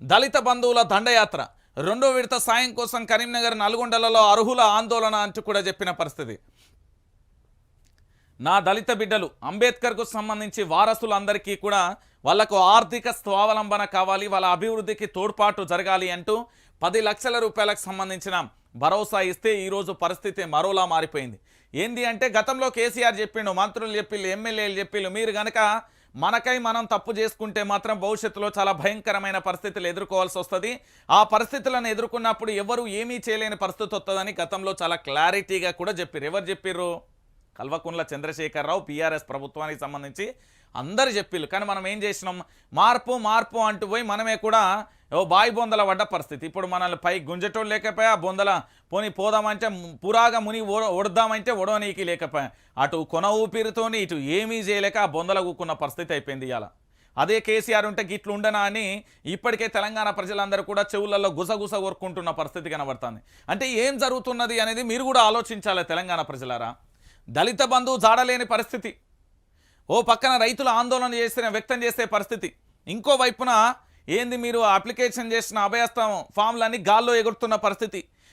దళిత బంధువుల దండయాత్ర. రెండో విడత సాయం కోసం కరీంనగర్ నల్గొండలలో అర్హుల ఆందోళన అంటూ కూడా చెప్పిన పరిస్థితి. నా దళిత బిడ్డలు అంబేద్కర్కు సంబంధించి వారసులందరికీ కూడా వాళ్ళకు ఆర్థిక స్వావలంబన కావాలి వాళ్ళ అభివృద్ధికి తోడ్పాటు జరగాలి అంటూ పది లక్షల రూపాయలకు సంబంధించిన భరోసా ఇస్తే ఈరోజు పరిస్థితి మరోలా మారిపోయింది. ఏంది అంటే గతంలో కేసీఆర్ చెప్పిండు మంత్రులు చెప్పిళ్ళు ఎమ్మెల్యేలు చెప్పిళ్ళు మీరు కనుక మనకై మనం తప్పు చేసుకుంటే మాత్రం భవిష్యత్తులో చాలా భయంకరమైన పరిస్థితులు ఎదుర్కోవాల్సి వస్తుంది. ఆ పరిస్థితులను ఎదుర్కొన్నప్పుడు ఎవరు ఏమీ చేయలేని పరిస్థితి వస్తుందని గతంలో చాలా క్లారిటీగా కూడా చెప్పారు ఎవరు చెప్పిర్రు? కల్వకుంట్ల చంద్రశేఖరరావు పీఆర్ఎస్ ప్రభుత్వానికి సంబంధించి అందరు చెప్పిళ్ళు కానీ మనం ఏం చేసినాం? మార్పు మార్పు అంటూ పోయి మనమే కూడా ఓ బాయి బొందల పడ్డ పరిస్థితి. ఇప్పుడు మనల్ని పై గుంజటోళ్ళు లేకపోయా బొందల పోని పోదామంటే పురాగా ముని ఒడదామంటే ఒడవనీకి లేకపోయా. అటు కొన ఊపిరితోని ఇటు ఏమీ చేయలేక ఆ బొందల కూకున్న పరిస్థితి అయిపోయింది ఇవాళ అదే కేసీఆర్ ఉంటే గిట్లు ఉండనా అని ఇప్పటికే తెలంగాణ ప్రజలందరూ కూడా చెవులలో గుసగుస కోరుకుంటున్న పరిస్థితి కనబడుతుంది. అంటే ఏం జరుగుతున్నది అనేది మీరు కూడా ఆలోచించాలి తెలంగాణ ప్రజలారా. దళిత బంధువు జాడలేని పరిస్థితి. ఓ పక్కన రైతులు ఆందోళన చేసిన వ్యక్తం చేసే పరిస్థితి. ఇంకో వైపున ఏంది మీరు అప్లికేషన్ చేసిన అభయస్థం ఫామ్లన్నీ గాల్లో ఎగురుతున్న పరిస్థితి?